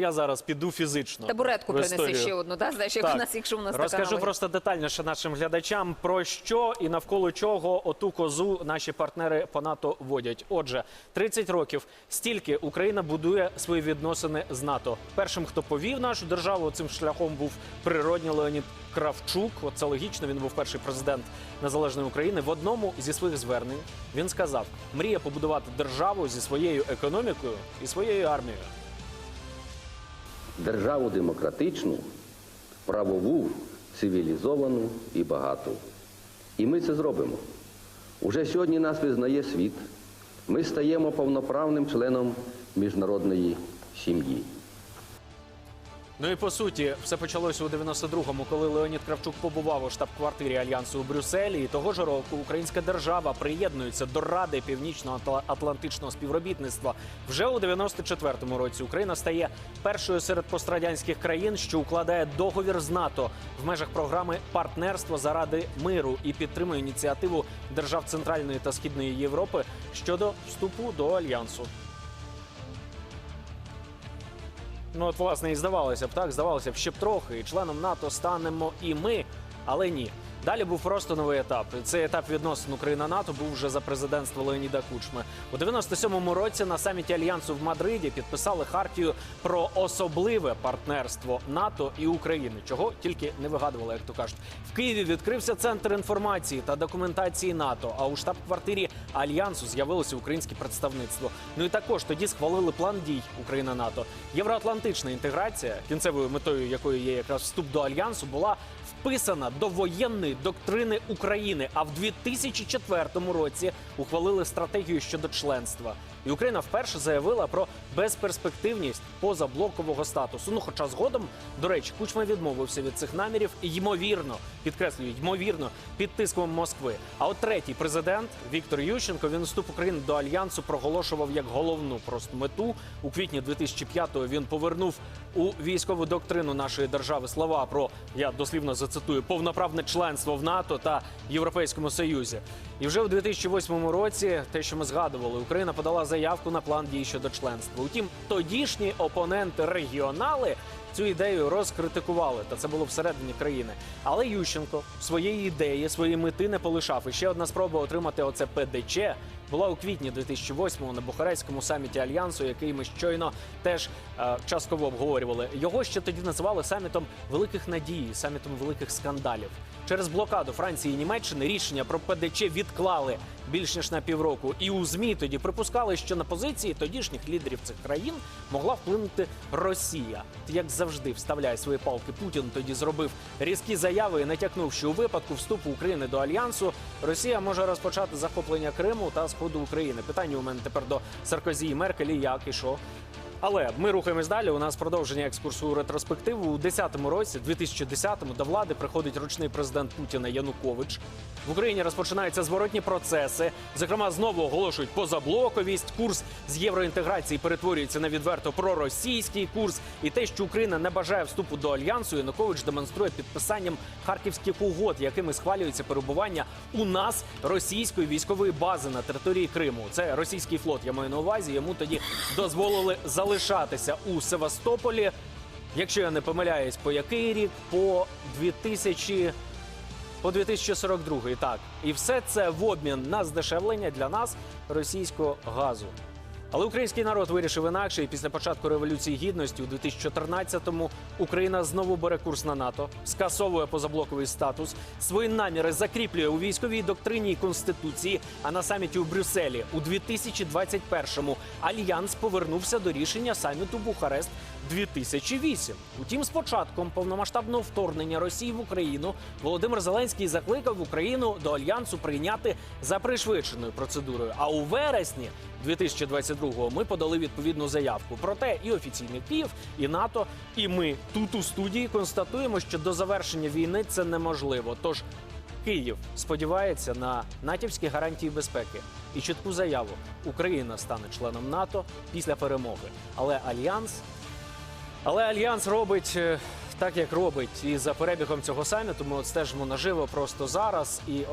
Я зараз піду фізично. Табуретку принеси ще одну, да? Знаєш, як Так. у нас, якщо у нас Розкажу така просто детальніше нашим глядачам про що і навколо чого оту козу наші партнери по НАТО водять. Отже, 30 років стільки Україна будує свої відносини з НАТО. Першим, хто повів нашу державу цим шляхом, був природній Леонід Кравчук. От це логічно. Він був перший президент незалежної України. В одному зі своїх звернень він сказав: мріє побудувати державу зі своєю економікою і своєю армією. Державу демократичну, правову, цивілізовану і багату. І ми це зробимо. Уже сьогодні нас визнає світ. Ми стаємо повноправним членом міжнародної сім'ї. Ну і по суті, все почалося у 92-му, коли Леонід Кравчук побував у штаб-квартирі альянсу у Брюсселі. І того ж року українська держава приєднується до Ради Північно-Атлантичного співробітництва. Вже у 94-му році Україна стає першою серед пострадянських країн, що укладає договір з НАТО в межах програми партнерство заради миру і підтримує ініціативу держав Центральної та Східної Європи щодо вступу до альянсу. Ну, от, власне, і здавалося б, так, здавалося б, ще б трохи, і членом НАТО станемо і ми, але ні. Далі був просто новий етап. Цей етап відносин Україна-НАТО був вже за президентства Леоніда Кучми. У 97-му році на саміті Альянсу в Мадриді підписали хартію про особливе партнерство НАТО і України, чого тільки не вигадували, як то кажуть. В Києві відкрився центр інформації та документації НАТО. А у штаб-квартирі Альянсу з'явилося українське представництво. Ну і також тоді схвалили план дій Україна-НАТО. Євроатлантична інтеграція, кінцевою метою якої є якраз вступ до альянсу, була вписана до воєнної доктрини України. А в 2004 році ухвалили стратегію щодо членства. І Україна вперше заявила про безперспективність позаблокового статусу. Ну, хоча згодом, до речі, Кучма відмовився від цих намірів, ймовірно, підкреслюю, ймовірно, під тиском Москви. А от третій президент Віктор Ющенко він вступ України до альянсу проголошував як головну просто мету. У квітні 2005-го він повернув у військову доктрину нашої держави слова про я дослівно зацитую повноправне членство в НАТО та Європейському Союзі. І вже у 2008 році, те, що ми згадували, Україна подала заявку на план дій щодо членства. Утім, тодішні опоненти регіонали цю ідею розкритикували, та це було всередині країни. Але Ющенко своєї ідеї, своєї мети не полишав. І ще одна спроба отримати оце ПДЧ була у квітні 2008-го на Бухарестському саміті альянсу, який ми щойно теж е, частково обговорювали. Його ще тоді називали самітом великих надій, самітом великих скандалів. Через блокаду Франції і Німеччини рішення про ПДЧ відклали більш ніж на півроку. І у змі тоді припускали, що на позиції тодішніх лідерів цих країн могла вплинути Росія. Як завжди вставляє свої палки Путін. Тоді зробив різкі заяви і натякнув, що у випадку вступу України до альянсу Росія може розпочати захоплення Криму та сходу України. Питання у мене тепер до Саркозі і Меркелі, як і що. Але ми рухаємось далі. У нас продовження екскурсу у ретроспективу. У 10-му році, 2010-му, до влади приходить ручний президент Путіна Янукович. В Україні розпочинаються зворотні процеси. Зокрема, знову оголошують позаблоковість. Курс з євроінтеграції перетворюється на відверто проросійський курс. І те, що Україна не бажає вступу до альянсу, Янукович демонструє підписанням харківських угод, якими схвалюється перебування у нас російської військової бази на території Криму. Це російський флот. Я маю на увазі. Йому тоді дозволили залишатися у Севастополі. Якщо я не помиляюсь, по який рік? По 2000... По 2042 так. І все це в обмін на здешевлення для нас російського газу. Але український народ вирішив інакше, і після початку революції гідності у 2014-му Україна знову бере курс на НАТО, скасовує позаблоковий статус, свої наміри закріплює у військовій доктрині і конституції. А на саміті у Брюсселі у 2021-му альянс повернувся до рішення саміту Бухарест 2008. Утім, з початком повномасштабного вторгнення Росії в Україну Володимир Зеленський закликав Україну до альянсу прийняти за пришвидшеною процедурою. А у вересні 2022-го ми подали відповідну заявку. Проте і офіційний Київ, і НАТО, і ми тут у студії констатуємо, що до завершення війни це неможливо. Тож Київ сподівається на натівські гарантії безпеки і чітку заяву: Україна стане членом НАТО після перемоги. Але альянс але альянс робить е, так, як робить, і за перебігом цього саміту ми от стежимо наживо просто зараз. І